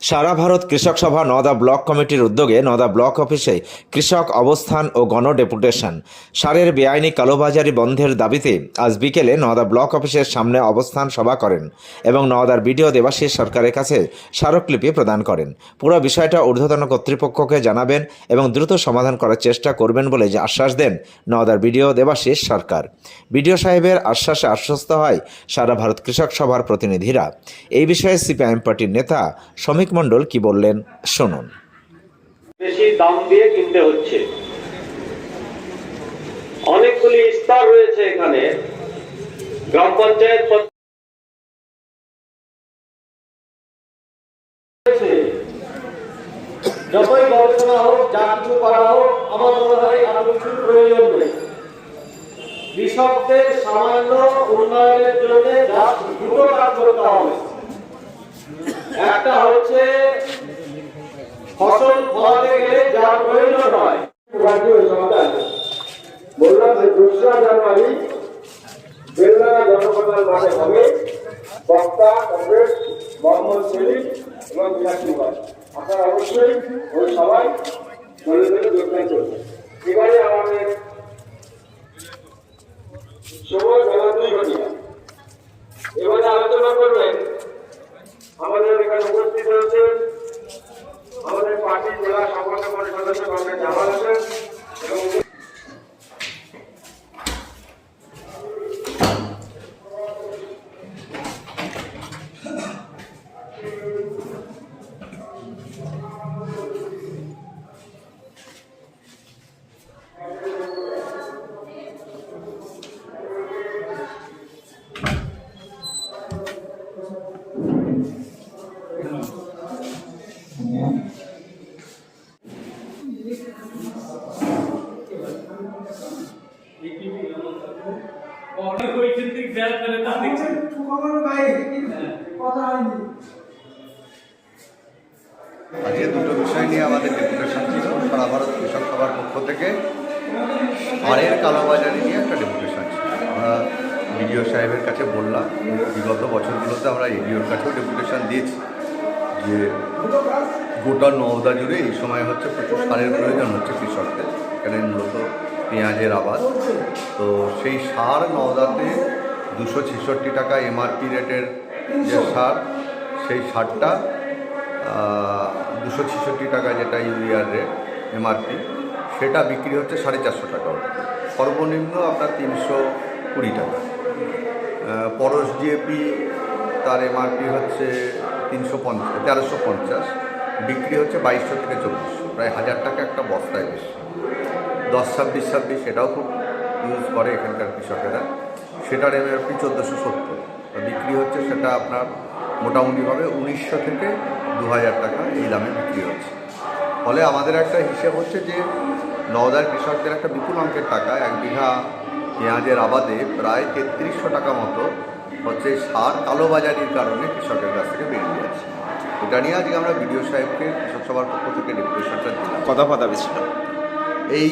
সারা ভারত কৃষক সভা নদা ব্লক কমিটির উদ্যোগে নদা ব্লক অফিসে কৃষক অবস্থান ও গণ ডেপুটেশন। সারের বেআইনি কালোবাজারি বন্ধের দাবিতে আজ বিকেলে নওদা ব্লক অফিসের সামনে অবস্থান সভা করেন এবং নদার বিডিও দেবাশিস সরকারের কাছে স্মারকলিপি প্রদান করেন। পুরো বিষয়টা ঊর্ধ্বতন কর্তৃপক্ষকে জানাবেন এবং দ্রুত সমাধান করার চেষ্টা করবেন বলে যে আশ্বাস দেন নওদার বিডিও দেবাশিস সরকার। বিডিও সাহেবের আশ্বাসে আশ্বস্ত হয় সারা ভারত কৃষক সভার প্রতিনিধিরা। এই বিষয়ে সিপিআইএম পার্টির নেতা শ্রমিক মণ্ডল কি বললেন শুনুন। বেশি দাম দিয়ে কিনতে হচ্ছে। অনেকগুলি স্তর রয়েছে এখানে। গ্রাম পঞ্চায়েত যতই গবেষণা হোক, যা কিছু করা হোক, আমার মনে হয় প্রয়োজন নেই। কৃষকদের সামান্য উন্নয়নের জন্য যা দুটো কাজ করতে হবে। একটা হচ্ছে ফসল ফলাতে গেলে যা প্রয়োজন হয়। বললাম যে দোসরা জানুয়ারি বেলডাঙ্গা জনকল্যাণ মাঠে হবে। বক্তা কংগ্রেস, মোহাম্মদ সেলিম এবং বিলাসী ভাই আপনারা অবশ্যই ওই সবাই দলে দলে যোগদান করবেন। এবারে আমাদের সময় বেলা দুই ঘটিয়া আজকে দুটো বিষয় নিয়ে আমাদের ডেপুটেশন ছিল, সারা ভারত কৃষক সভার পক্ষ থেকে। হারের কালোবাজারি নিয়ে একটা ডেপুটেশন ছিল। আমরা বিডিও সাহেবের কাছে বললাম, বিগত বছরগুলোতে আমরা এডিওর কাছেও ডেপুটেশন দিয়েছি যে গোটা নওদা জুড়ে এই সময় হচ্ছে প্রচুর সারের প্রয়োজন হচ্ছে কৃষকদের। এখানে মূলত পেঁয়াজের আবাদ। তো সেই সার নওদাতে দুশো ছেষট্টি টাকা এমআরপি রেটের যে সার, সেই সারটা দুশো ছেষট্টি টাকা যেটা ইউরিয়ার রেট এমআরপি সেটা বিক্রি হচ্ছে সাড়ে চারশো টাকা সর্বনিম্ন আপনার তিনশো কুড়ি টাকা। পরশ ডিএপি তার এমআরপি হচ্ছে তিনশো পঞ্চাশ, তেরোশো পঞ্চাশ। বিক্রি হচ্ছে বাইশশো থেকে চব্বিশশো। প্রায় হাজার টাকা একটা বস্তায় বেশি। দশ, ছাব্বিশ ছাব্বিশ সেটাও খুব ইউজ করে এখানকার কৃষকেরা। সেটার এমআরপি চোদ্দোশো সত্তর। বিক্রি হচ্ছে সেটা আপনার মোটামুটিভাবে উনিশশো থেকে দু হাজার টাকা এই দামে বিক্রি হচ্ছে। ফলে আমাদের একটা হিসেব হচ্ছে যে নওদার কৃষকদের একটা বিপুল অঙ্কের টাকা, এক বিঘা পেঁয়াজের আবাদে প্রায় তেত্রিশশো টাকা মতো হচ্ছে সার কালোবাজারির কারণে কৃষকের কাছ থেকে বেরিয়ে যাচ্ছে এটা নিয়ে আজকে আমরা বিডিও সাহেবকে কৃষক সভার পক্ষ থেকে ডেপুটেশনটা দিলাম। কথা দাবি ছিল। এই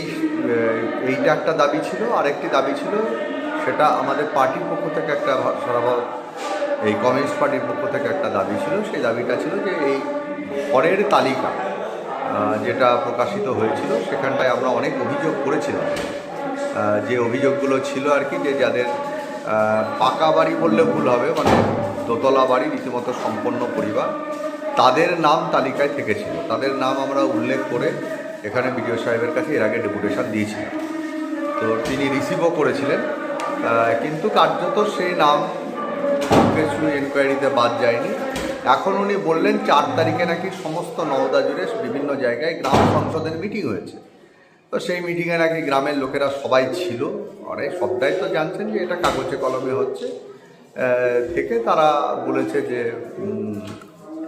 এইটা একটা দাবি ছিল আরেকটি দাবি ছিল সেটা আমাদের পার্টির পক্ষ থেকে একটা ভা- সারা ভারত এই কমিউনিস্ট পার্টির পক্ষ থেকে একটা দাবি ছিল সেই দাবিটা ছিল যে এই পরের তালিকা যেটা প্রকাশিত হয়েছিল সেখানটায় আমরা অনেক অভিযোগ করেছিলাম। যে অভিযোগগুলো ছিল আর কি যে যাদের পাকা বাড়ি বললে ভুল হবে মানে দোতলা বাড়ি রীতিমতো সম্পন্ন পরিবার তাদের নাম তালিকায় থেকেছিল। তাদের নাম আমরা উল্লেখ করে এখানে বিডিও সাহেবের কাছে এর আগে ডেপুটেশন দিয়েছিলাম। তো তিনি রিসিভও করেছিলেন। কিন্তু কার্যত সেই নাম কিছু এনকোয়ারিতে বাদ যায়নি। এখন উনি বললেন, চার তারিখে নাকি সমস্ত নওদা জুড়ে বিভিন্ন জায়গায় গ্রাম সংসদের মিটিং হয়েছে। তো সেই মিটিংয়ে নাকি গ্রামের লোকেরা সবাই ছিল। অনেক সবটাই তো জানছেন যে এটা কাগজে কলমে হচ্ছে। থেকে তারা বলেছে যে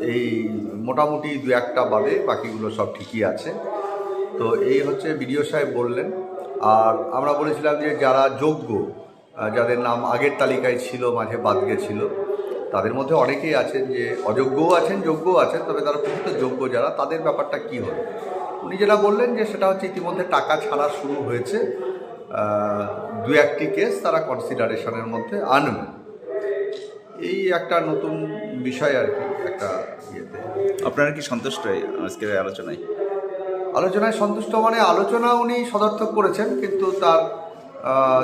এই মোটামুটি দু একটা বাদে বাকিগুলো সব ঠিকই আছে। তো এই হচ্ছে বিডিও সাহেব বললেন। আর আমরা বলেছিলাম যে যারা যোগ্য যাদের নাম আগের তালিকায় ছিল, মাঝে বাদ গেছিল, তাদের মধ্যে অনেকেই আছেন যে অযোগ্যও আছেন, যোগ্যও আছেন, তবে তারা প্রকৃত যোগ্য যারা, তাদের ব্যাপারটা কী হবে? উনি যেটা বললেন যে সেটা হচ্ছে ইতিমধ্যে টাকা ছাড়া শুরু হয়েছে। দু একটি কেস তারা কনসিডারেশনের মধ্যে আনবে। এই একটা নতুন বিষয় আর কি। আপনারা কি সন্তুষ্ট আজকের আলোচনায়? আলোচনায় সন্তুষ্ট মানে আলোচনা উনি সদর্থক করেছেন, কিন্তু তার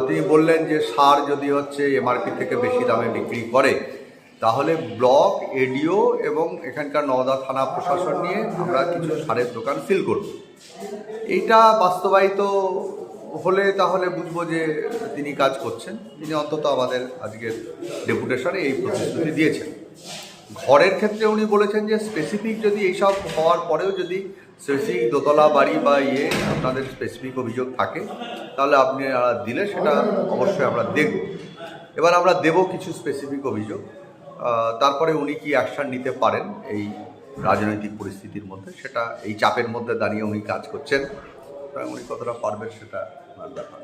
তিনি বললেন যে সার যদি হচ্ছে এমআরপি থেকে বেশি দামে বিক্রি করে, তাহলে ব্লক, এডিও এবং এখানকার নওদা থানা প্রশাসন নিয়ে আমরা কিছু সারের দোকান সিল করব। এইটা বাস্তবায়িত হলে তাহলে বুঝব যে তিনি কাজ করছেন। তিনি অন্তত আমাদের আজকের ডেপুটেশনে এই প্রতিশ্রুতি দিয়েছেন। ঘরের ক্ষেত্রে উনি বলেছেন যে স্পেসিফিক যদি এইসব হওয়ার পরেও যদি স্পেসিফিক দোতলা বাড়ি বা ইয়ে আপনাদের স্পেসিফিক অভিযোগ থাকে তাহলে আপনি দিলে সেটা অবশ্যই আমরা দেখব এবার আমরা দেব কিছু স্পেসিফিক অভিযোগ। তারপরে উনি কি অ্যাকশন নিতে পারেন এই রাজনৈতিক পরিস্থিতির মধ্যে? সেটা এই চাপের মধ্যে দাঁড়িয়ে উনি কাজ করছেন। সুতরাং উনি কতটা পারবেন সেটা ওনার ব্যাপার।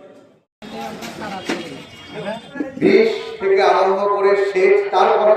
বীজ থেকে আরম্ভ করে সেচ তারপর